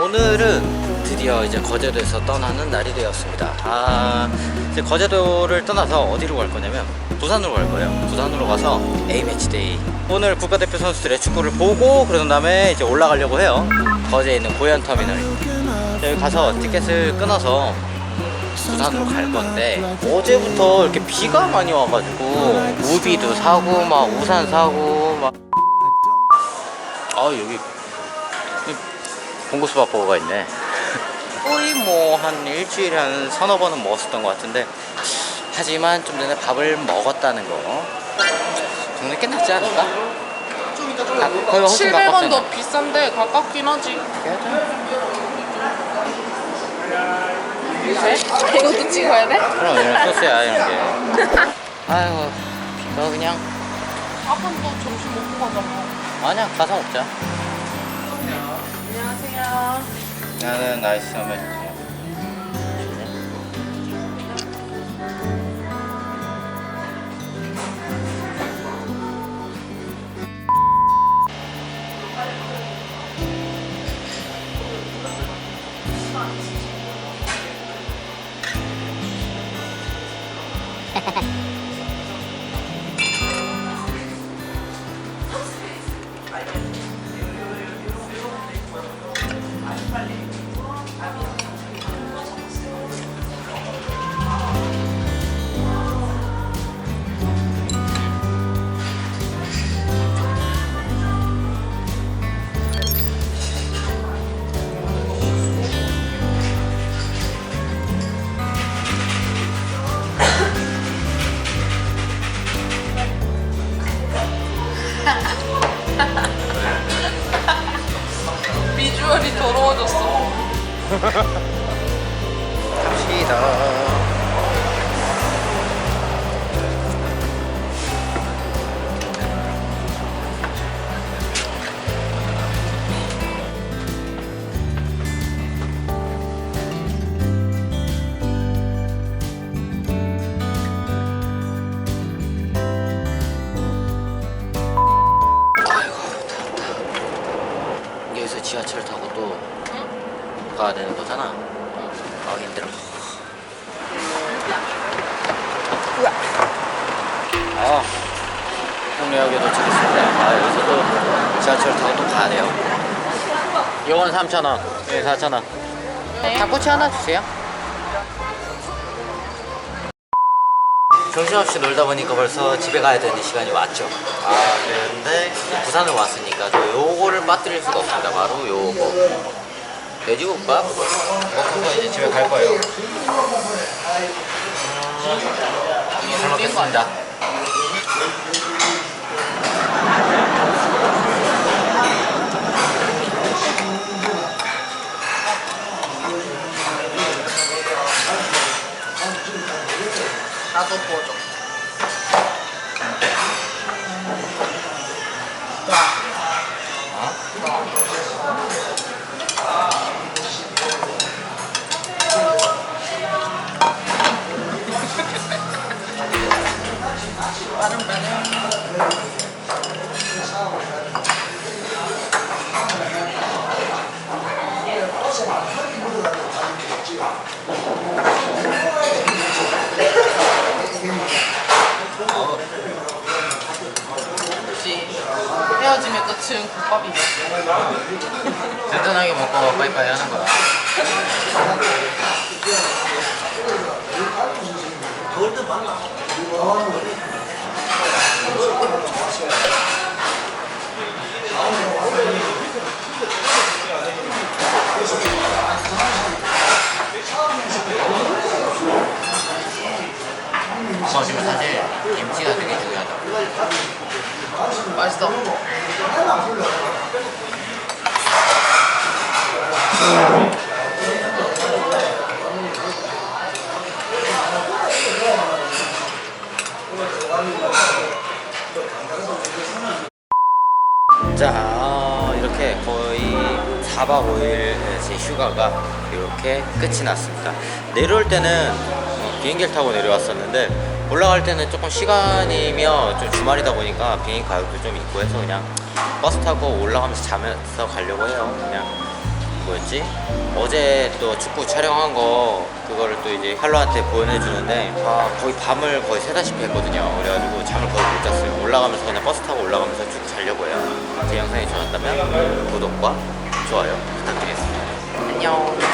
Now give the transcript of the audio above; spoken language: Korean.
오늘은 드디어 이제 거제도에서 떠나는 날이 되었습니다. 아, 이제 거제도를 떠나서 어디로 갈 거냐면 부산으로 갈 거예요. 부산으로 가서 A매치 데이. 오늘 국가대표 선수들의 축구를 보고 그런 다음에 이제 올라가려고 해요. 거제에 있는 고현 터미널. 여기 가서 티켓을 끊어서 부산으로 갈 건데 어제부터 이렇게 비가 많이 와가지고 우비도 사고 막 우산 사고 막. 아 여기 봉고수밥 버거가 있네. 거의 뭐 한 일주일에 한 서너 번은 먹었었던 것 같은데 하지만 좀 전에 밥을 먹었다는 거 정리 끝났지 않을까? 좀 이따 좀 아, 거의 훨씬 700원 가깝잖아. 더 비싼데 가깝긴 하지. 이것도 찍어야 돼? 그럼 이런 소스야 이런 게. 아이고 비가 그냥 아빠 또 점심 먹고 가잖아. 아니야 가서 먹자. 안녕하세요. 나는 하면 비주 얼이 더러워졌어. 갑시다. 여기서 지하철 타고 또 가야 되는 거잖아. 아 힘들어. 아, 홍역에 도착했습니다. 아, 여기서도 지하철 타고 또 가야 돼요. 이건 3,000원, 예, 4,000원. 닭꼬치 하나 주세요. 정신없이 놀다 보니까 벌써 집에 가야 되는 시간이 왔죠. 아, 그런데 부산을 왔으니까 저 요거를 빠뜨릴 수가 없습니다. 바로 요거. 돼지국밥 먹고서 이제 집에 갈 거예요. 음, 잘 먹겠습니다. 나도 구워줘. 빠른 빠른. 2층 국밥이 있었어요. 든든하게 먹고 빠이빠이 하는 거야. 맛있어. 자 어, 이렇게 거의 4박 5일 제 휴가가 이렇게 끝이 났습니다 내려올 때는 어, 비행기를 타고 내려왔었는데 올라갈 때는 조금 시간이며 좀 주말이다 보니까 비행기 가격도 좀 있고 해서 그냥 버스 타고 올라가면서 자면서 가려고 해요. 그냥 뭐였지? 어제 또 축구 촬영한 거 그거를 또 이제 할로한테 보내주는데 아 거의 밤을 거의 세다시피 했거든요. 그래가지고 잠을 거의 못 잤어요. 올라가면서 그냥 버스 타고 올라가면서 쭉 자려고 해요. 제 영상이 좋았다면 구독과 좋아요 부탁드리겠습니다